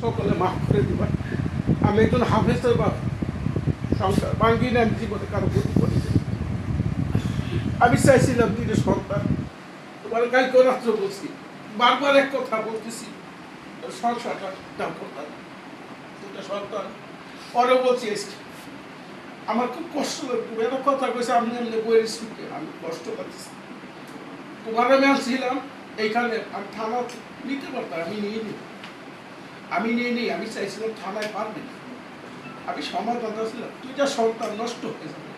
সকলে মাফ করে দিবা। আমি একজন হাফেজের বাপ। সংসার ভাঙ্গি না আমি জীবনে কারও ক্ষতি করি আমি চাইছিলাম দুইটা সন্তান। তোমার কালকে রাত্র বলছি, বারবার এক কথা বলতেছি সংসারটা আমার খুব কষ্ট কথা আমি আমি কষ্ট পাচ্ছি। তোমার আমি আসছিলাম এইখানে থানা নিতে পারতাম, আমি নিয়ে নিই আমি নিয়ে নিই আমি চাইছিলাম থানায় পারবে না। আমি সমাধান ছিলাম তুই যা সন্তান নষ্ট হয়ে যাবে।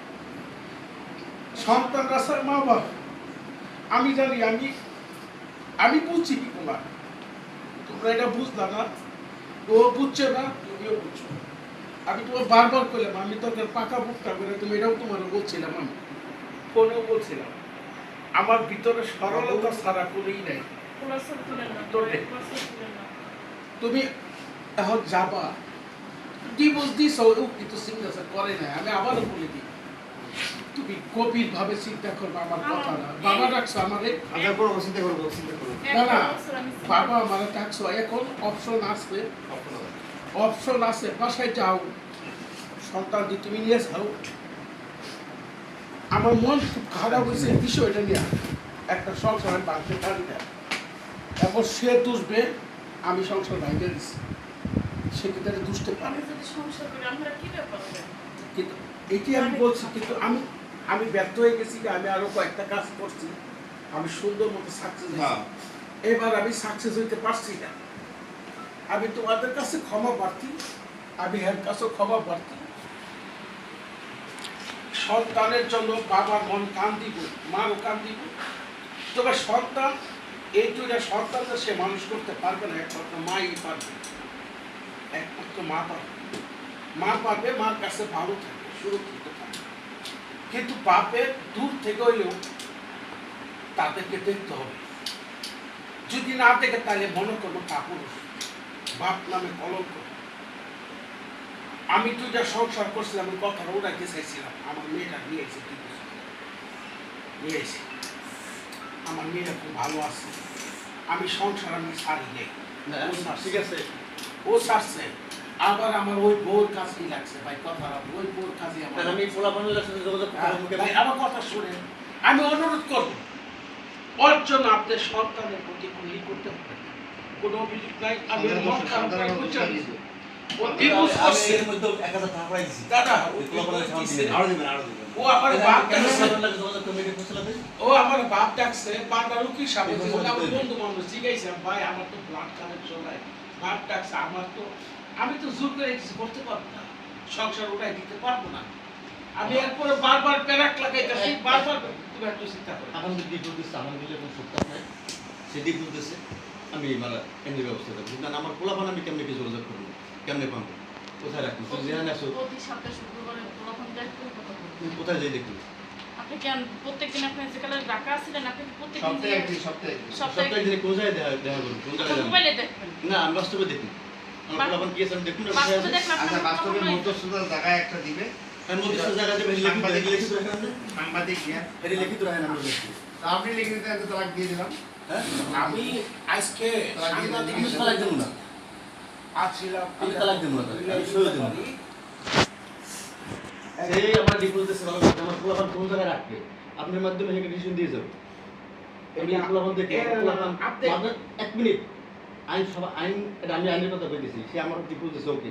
সন্তান রাস্তার মা বাবা আমি জানি আমি আমি বুঝছি কি তোমার। তোমরা এটা বুঝলা না ও বুঝছে না তুমিও বুঝছ। আমি তোমার বারবার করলাম আমি তোকে পাকা বুকটা করে তুমি এটাও তোমার বলছিলাম আমি। ফোনেও বলছিলাম। আমার ভিতরে সরলতা ছাড়া কোনোই নাই। তুমি এখন যাবা। ডিভোর্স দিস ও কিন্তু সিগনেচার করে না আমি আবারও বলে দিই তুমি গভীর ভাবে চিন্তা করবে আমার কথা না। বাবা ডাকছো আমারে। করব চিন্তা করব চিন্তা করব না। বাবা আমারে ডাকছো এখন অপশন আছে। অপশন আছে। বাসায় যাও। সন্তান দিয়ে তুমি নিয়ে যাও। আমার মন খুব খারাপ হয়েছে এই বিষয়টা নিয়ে। একটা সংসার আমি বাঁধতে পারি না এখন সে দুষবে আমি সংসার ভাঙে দিচ্ছি সেক্ষেত্রে দুষতে পারে? আমি যদি সংসার করি আমরা কি ব্যাপার হবে? কিন্তু এটি আমি বলছি কিন্তু আমি আমি ব্যর্থ হয়ে গেছি যে আমি আরও কয়েকটা কাজ করছি। আমি সুন্দর মতো সাকসেস হ্যাঁ। এবার আমি সাকসেস হইতে পারছি না। আমি তোমাদের কাছে ক্ষমা প্রার্থী আমি এর কাছেও ক্ষমা প্রার্থী। সন্তানের জন্য বাবার মন কান দিব মারও কান দিব তবে সন্তান এই দুইটা সন্তানটা সে মানুষ করতে পারবে না একমাত্র মাই পারবে। একমাত্র মা পারবে মা পারবে মার কাছে ভালো থাকে সুরক্ষিত থাকে কিন্তু বাপের দূর থেকে হইলেও তাদেরকে দেখতে হবে। যদি না দেখে তাহলে মনে করব কাপুরুষ বাপ নামে কলঙ্ক। আমি তুই যা সংসার করছিলাম আমি কথাটা উড়াইতে চাইছিলাম। আমার মেয়েটা নিয়ে এসে তুই নিয়ে এসে। আমার মেয়েটা খুব ভালো আছে। আমি সংসার আমি ছাড়ি নেই। না, ঠিক আছে। ও ছাড়ছে আবার আমার ওই বউর কাছেই লাগছে ভাই কথা ওই বউর কাছে আমার আমি পোলাপানের সাথে যোগাযোগ হ্যাঁ, ভাই, আমার কথা শুনেন। আমি অনুরোধ করব ওর জন্য আপনার সন্তানের প্রতি কোনো ই করতে হবে কোনো অভিযোগ নাই আমি মন খারাপ। ও divorce করছে। দাদা ও আমার বাপ ও আমার বাপ ডাকছে বারবার উকিল সাহেব বন্ধু মানুষ জিজ্ঞাসা ভাই আমার তো ব্লাড কানেকশন নাই। বাপ ডাকছে আমার তো আমি তো জোর করে কিছু করতে পারব না। সংসার উঠাই দিতে পারব না। আমি এরপরে বারবার প্যারাক লাগাইতেছি বারবার তুমি একটু চিন্তা করো। এখন যদি দিচ্ছে আমার দিলে কোনো নাই। সে ডিপ দিতেছে আমি মানে এমনি ব্যবস্থা করব? কিন্তু আমার পোলাপান আমি কেমনে কি যোগাযোগ করব? কেমনে পাবো কোথায় রাখব? তুমি যেখানে আসো কোথায় যাই দেখব? আপনি কি প্রত্যেকদিন আপনি যেখানে রাখা আছিলেন? আপনি কি প্রত্যেকদিন সপ্তাহে একদিন সপ্তাহে সপ্তাহে সপ্তাহে দিনে কোথায় দেখা দেখা করব কোন জায়গায় মোবাইলে দেখবেন। না আমি বাস্তবে দেখি আমার বাস- কি আছে দেখুন না বাস্তবে আছে আচ্ছা বাস্তবে মধ্যস্থতার জায়গায় একটা দিবে। আমি মধ্যস্থ জায়গায় যাবে লিখিত লিখিত আপনি। সাংবাদিক জ্ঞান এটা লিখিত রাখেন আমরা দেখি আপনি লিখে দিতে তালাক দিয়ে দিলাম। হ্যাঁ? আমি আজকে সাংবাদিক তালাক দেবো না। আছিলাম। আমি তালাক দেবো না আমি সইও দেবো না। সেই আমার ডিপোজিট দিচ্ছে ভালো কথা, আমার পোলাপান কোন জায়গায় রাখবে? আপনার মাধ্যমে সেখানে ডিসিশন দিয়ে যাবে। এমনি পোলাপান দেখে পোলাপান এক মিনিট। আইন সভা আইন এটা আমি আইনের কথা বলতেছি সে আমার ডিপোজিট দিচ্ছে ওকে।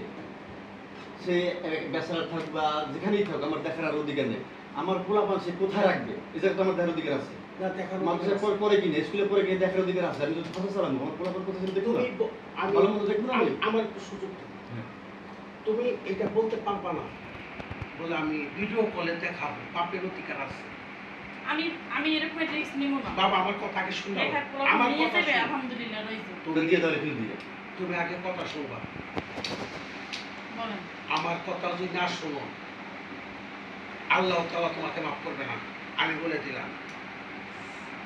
সে বেচারা থাক বা যেখানেই থাক আমার দেখার আর অধিকার নেই। আমার পোলাপান সে কোথায় রাখবে? এটা তো আমার দেখার অধিকার আছে। মাদ্রাসায় পরে পরে কিনে স্কুলে পরে কিনে দেখার অধিকার আছে? আমি যদি কথা চালাবো আমার পোলাপান কোথায় দেখব তুমি ভালো মতো দেখব না আমি? আমি- আমার সুযোগ দাও। হ্যাঁ। তুমি এটা বলতে পারবা না। বলে আমি ভিডিও কলে দেখাবো। বাপের অধিকার আছে। আমি আমি এরকম রিস্ক নিব না। বাবা আমার কথা আগে পর আমার কথা আলহামদুলিল্লাহ রইছে। তোকে দিয়ে দেওয়া ফিল দিয়ে তুমি আগে কথা শুনবা বলেন। আমার কথা যদি না শোনো আল্লাহ তাআলা তোমাকে মাফ করবে না। আমি বলে দিলাম।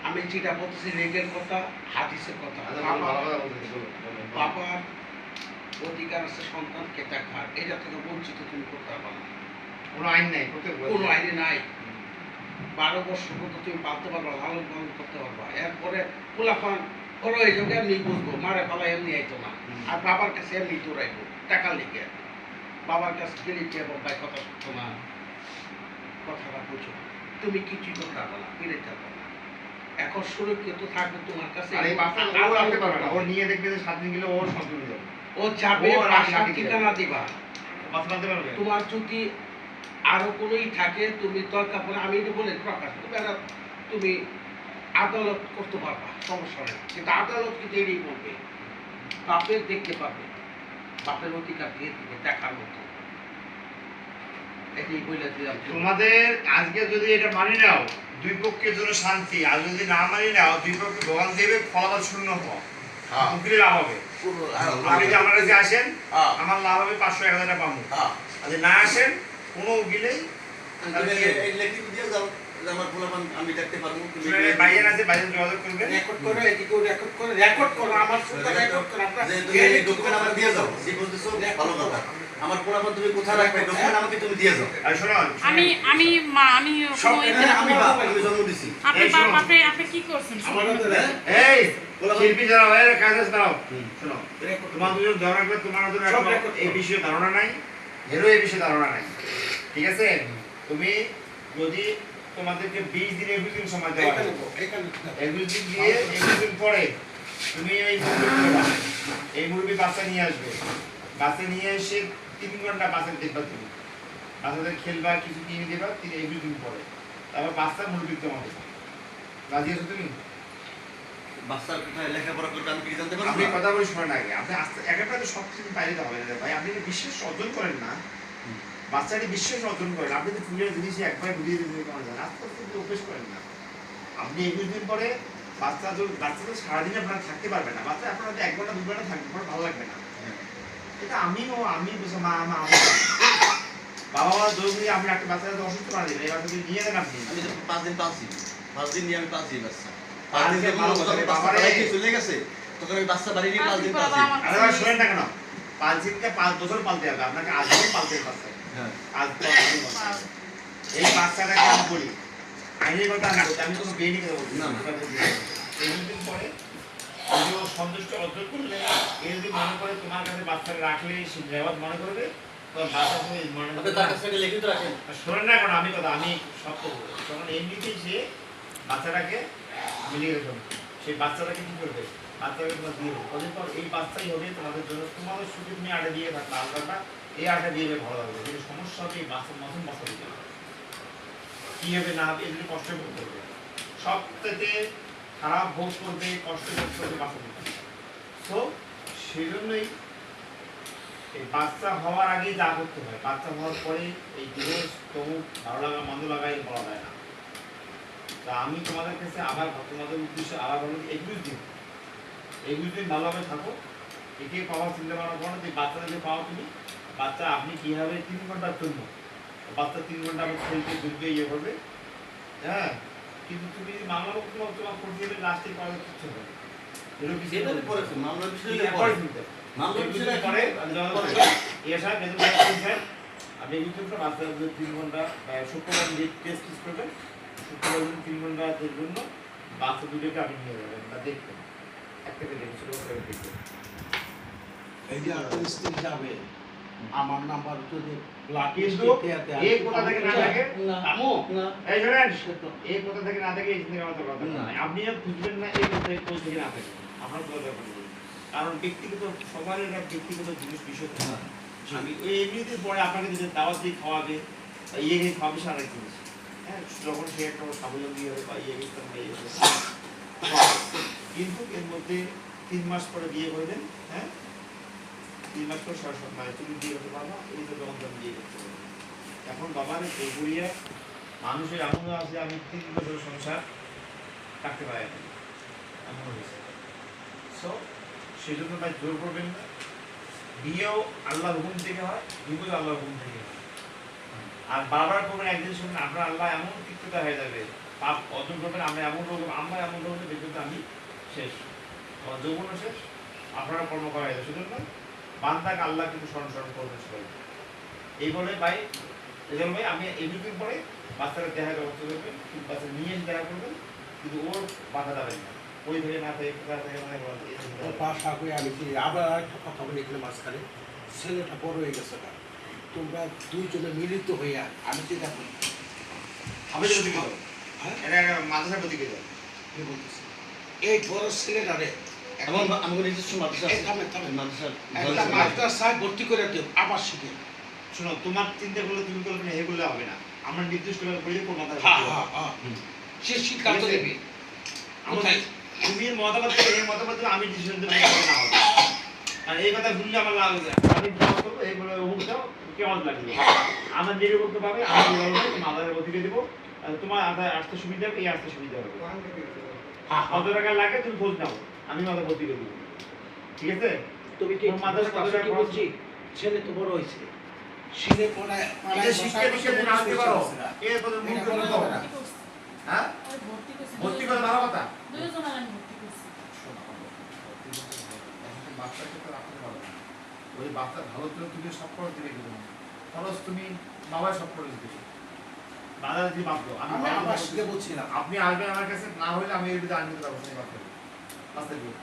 আমি যেটা বলতেছি রেগের কথা হাদিসের কথা। আচ্ছা। বাবার অধিকার আছে সন্তানকে দেখার। এটা থেকে বঞ্চিত তুমি করতে পারবে না। কোনো আইন নাই কোনো আইনে নাই। বারো বছর পর্যন্ত তুমি পালতে পারবা লালন পালন করতে পারবা। এরপরে পোলাপান বড় হয়ে যাবে এমনি বুঝব? মারে পালা এমনি আইতো না। আর বাবার কাছে এমনি দৌড়াইবো টাকা লিখে বাবার কাছে গেলে কে বাবাই কথা শুনতো না? কথাটা বুঝো। তুমি কিছুই করতে পারবে না ফিরে যাবে না। এখন সুরক্ষিত থাকবে তোমার কাছে। এই ও নিয়ে দেখবে যে সাত দিন গেলে ওর সন্তুষ্ট ও যাবে বাসার ঠিকানা দিবা। তোমার যদি আরও কোনোই থাকে তুমি দরকার পড়ে আমি এটা বলে প্রকাশ তুমি আর তুমি আদালত করতে পারবা সমস্যা নেই। কিন্তু আদালত কিন্তু এড়িয়ে বলবে বাপের দেখতে পাবে। বাপের অধিকার দিয়ে দিবে দেখার মতো। এটাই বলে দিলাম। তোমাদের আজকে যদি এটা মানি নাও দুই পক্ষের জন্য শান্তি আর যদি না মানি নাও দুই পক্ষে ভোগান দেবে ফলাফল শূন্য হওয়া উকিলে লাভ হবে? আপনি আমার কাছে আসেন? আমার লাভ হবে পাঁচশো এক হাজার টাকা পাবো। যদি না আসেন কোনো এই দিয়ে যাও আমার পোলাপান আমি দেখতে পারব তুমি বাইরে আছে বাইরে যোগাযোগ করবেন রেকর্ড করে এদিকে রেকর্ড করে রেকর্ড করো আমার সাথে রেকর্ড করে আপনার যে এই ডকুমেন্ট আমার দিয়ে যাও যে বলতেছো ভালো কথা। আমার পোলাপান তুমি কোথায় রাখবে ডকুমেন্ট আমাকে তুমি দিয়ে যাও। আর শোনো আমি আমি মা আমি সব কোনো এটা আমি বাপ আমি জন্ম দিছি। আপনি বাপ আপনি আপনি কি করছেন? আমার হাতে রে- এই শিল্পী যারা কাজে দাঁড়াও। হুম। শোনো তোমার দুজন করে তোমার এই বিষয়ে ধারণা নাই এরও এই বিষয়ে ধারণা নাই। ঠিক আছে? তুমি যদি তোমাদেরকে বিশ দিন একুশ দিন সময় দেওয়া। একুশ দিন দিয়ে একুশ দিন পরে তুমি এই এই মুরগি বাচ্চা নিয়ে আসবে। বাচ্চা নিয়ে এসে তিন ঘণ্টা বাচ্চা দেখবা তুমি। বাচ্চাদের খেলবা কিছু কিনে দেবা তিন একুশ দিন পরে। তারপর বাচ্চা মুরগি তোমাকে রাজি আছো তুমি? বাচ্চার কোথায় লেখাপড়া করবে আমি কি জানতে আপনি পারব কথা বলে শোনেন আগে। আপনি আস্তে একেবারে তো সব কিছু বাইরে হবে না রে ভাই। আপনি বিশ্বাস অর্জন করেন না। বাচ্চাটি বিশ্বাস অর্জন করেন আপনি তো ফুলের জিনিস একবার ঘুরিয়ে দিতে কেমন জানেন আস্তে আস্তে কিন্তু অভ্যেস করেন না। আপনি একুশ দিন পরে বাচ্চা তো বাচ্চা তো সারাদিন আপনারা থাকতে পারবে না। বাচ্চা আপনারা হয়তো এক ঘণ্টা দু ঘণ্টা থাকবে পরে ভালো লাগবে না। এটা আমিও আমি বুঝে মা মা আমি বাবা মা জোর আপনি একটা বাচ্চাকে অসুস্থ করে দিবেন এই বাচ্চাকে নিয়ে দেন আপনি। আমি তো পাঁচ দিন পাচ্ছি পাঁচ দিন নিয়ে আমি পাচ্ছি বাচ্চা। পাঁচ পাঁচ দিন দিন বাচ্চা চলে গেছে। তখন আমি বাচ্চা বাড়ি নিয়ে পাঁচ দিন পাঁচ দিন। আবার আরে ভাই শোনেন না কেন। পাঁচ দিনকে পাঁচ বছর পালতে হবে আপনাকে আজীবন পালতে হবে হ্যাঁ আজ। এই বাচ্চাটাকে আমি বলি আইনের কথা আমি বলছি, আমি কোনো বেনি কথা বলছি না, না। এটা বলছি না। এই দুদিন পরে যদি ও সন্তুষ্ট অর্জন করলে এ যদি মনে করে তোমার কাছে বাচ্চাকে রাখলে সে নেওয়ার মনে করবে শোনেন না আমি কথা আমি সব করব তখন এমনিতেই সে বাচ্চাটাকে মিলিয়ে সেই বাচ্চাটাকে কি করবে? বাচ্চাকে তোমার দিয়ে দেবে। পর এই বাচ্চাই হবে তোমাদের জন্য তোমাদের সুখে তুমি আটা দিয়ে থাকবে আলাদাটা এই আটা দিয়ে ভালো লাগবে। কিন্তু সমস্যা হবে, এই বাচ্চা মতন বাচ্চা দিতে হবে। কি হবে না হবে, এগুলো কষ্ট করতে হবে। সবথেকে খারাপ ভোগ করবে, কষ্ট করতে হবে বাচ্চা দিতে তো সেই জন্যই এই বাচ্চা হওয়ার আগে যা করতে হয়। বাচ্চা হওয়ার পরে এই দিবস তমুক ভালো লাগা, মন্দ লাগা বলা যায় না। তা আমি তোমাদের কাছে আবার তোমাদের উদ্দেশ্যে আবার বলব একুশ দিন। একুশ দিন ভালোভাবে থাকো। একে পাওয়ার চিন্তা ভাবনা করো যে বাচ্চাদেরকে পাও তুমি। বাচ্চা আপনি কীভাবে তিন ঘণ্টার জন্য বাচ্চা তিন ঘণ্টা আবার খেলতে দুধবে ইয়ে করবে হ্যাঁ? কিন্তু তুমি যদি মামলা তোমার তোমার করতে গেলে লাস্টে করার কিছু হবে বিষয়ে বিষয়ে পরে বেতন আপনি বিষয়টা বাচ্চাদের তিন ঘণ্টা শুক্রবার যে টেস্ট করবেন তিন ঘণ্টার জন্য বাচ্চা দুটোকে আপনি নিয়ে যাবেন বা দেখবেন। একটা থেকে দেখবেন ছোটো করে দেখবেন। এই যে আপনার স্ত্রী যাবে আমার নাম্বার যদি কিন্তু এই কোথা থেকে না থাকে? আমু এই শোনেন এই কোথা থেকে না থাকে এই চিন্তা করার কথা না। আপনি আর না এই কোথা কোথা থেকে না থাকে। আপনার কোনো কারণ ব্যক্তিগত সবার একটা ব্যক্তিগত জিনিস বিষয় থাকে। হ্যাঁ। আমি ওই এমনিতে পরে আপনাকে যদি দাওয়াত দিয়ে খাওয়াবে ইয়ে খাওয়াবে সারা জিনিস হ্যাঁ যখন সে একটা স্বাবলম্বী হবে বা ইয়ে বা ইয়ে হবে কিন্তু এর মধ্যে তিন মাস পরে বিয়ে করবেন হ্যাঁ? তিন মাস পরে সারা মানে তুমি বিয়ে করতে পারবা এই তো তখন তুমি বিয়ে করতে পারবে এখন বাবার বুড়িয়া মানুষের এমন আছে, আমি তিন বছর সংসার থাকতে পারি না। এমন হয়েছে। সো সেই জন্য তাই জোর করবেন না। বিয়েও আল্লাহর হুকুম থেকে হয় বিপদ আল্লাহর হুকুম থেকে হয়। আর বারবার করবেন একদিন শুনবেন আপনার আল্লাহ এমন তিক্ততা হয়ে যাবে পাপ অর্জন করবেন আমরা এমন রোগ আমরা এমন রোগ দেখবেন আমি শেষ। আমার যৌবনও শেষ আপনারা কর্ম করা হয়ে যাবে। সেজন্য বান্দাকে আল্লাহ কিন্তু স্মরণ স্মরণ করবেন সবাই। এই বলে ভাই এজন্য ভাই আমি এই দুদিন পরে বাচ্চারা দেখা ব্যবস্থা করবেন বাচ্চা নিয়ে এসে দেখা করবেন কিন্তু ওর বাধা যাবেন না। ওই থেকে না থেকে কোথা থেকে মানে বলো, হয়ে আমি আবার আরেকটা কথা বলে এখানে মাঝখানে। ছেলেটা বড় হয়ে গেছে না তোমরা দুইজনে মিলিত হইয়া আমি যেটা করি। আমি যদি দিকে হ্যাঁ? এটা মাদ্রাসার প্রতিকে বলতেছি। এই বড় রে এমন মাদ্রাসা এই ভর্তি করে আবার শিখে। শোনো তোমার তুমি হবে না। আমরা বলি কোন হ্যাঁ হ্যাঁ সে সিদ্ধান্ত নেবে। আমার তুমি মতামত এই মতামত আমি ডিসিশন দেবো না হবে আর এই কথা শুনলে আমার লাভ আমি করব অমুক দাও কেমন লাগবে। আমার নিরপেক্ষ পাবে আমি বলব মাদারের অধিকে দেবো। আর তোমার আধার আসতে সুবিধা হবে এই আসতে সুবিধা হবে। হ্যাঁ হ্যাঁ কত টাকা লাগে তুমি খোঁজ নাও। আমি মাদার ভর্তি করে দেবো। ঠিক আছে? তুমি কি ওর মাদ্রাসা কত টাকা বলছি? ছেলে তো বড় হয়েছে। শিলে পড়ায় এটা শিক্ষা দীক্ষা দিন আসতে পারো। এর কথা মুখ করে দাও না। হ্যাঁ? ভর্তি করে ভালো কথা। দুইজনের আমি ভর্তি করছি। বাচ্চাকে তো রাখতে পারো না। ওই বাচ্চা ভালো তো তুমি সব খরচ দিবে। কিন্তু খরচ তুমি বাবা সব খরচ দিবে বাজারে আমি আমি ভালো আবার কথা বলছিলাম। আপনি আসবেন আমার কাছে না হলে আমি এর সেই বাচ্চাকে। বাচ্চা দিয়ে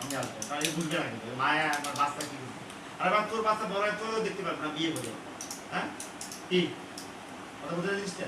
আমি আসব। তাই বুঝতে পারি মায়া আমার বাচ্চা কি বুঝবে? আর এবার তোর বাচ্চা বড় হয় তোর দেখতে পারবে না বিয়ে করে হ্যাঁ? কি? কথা বুঝতে জিনিসটা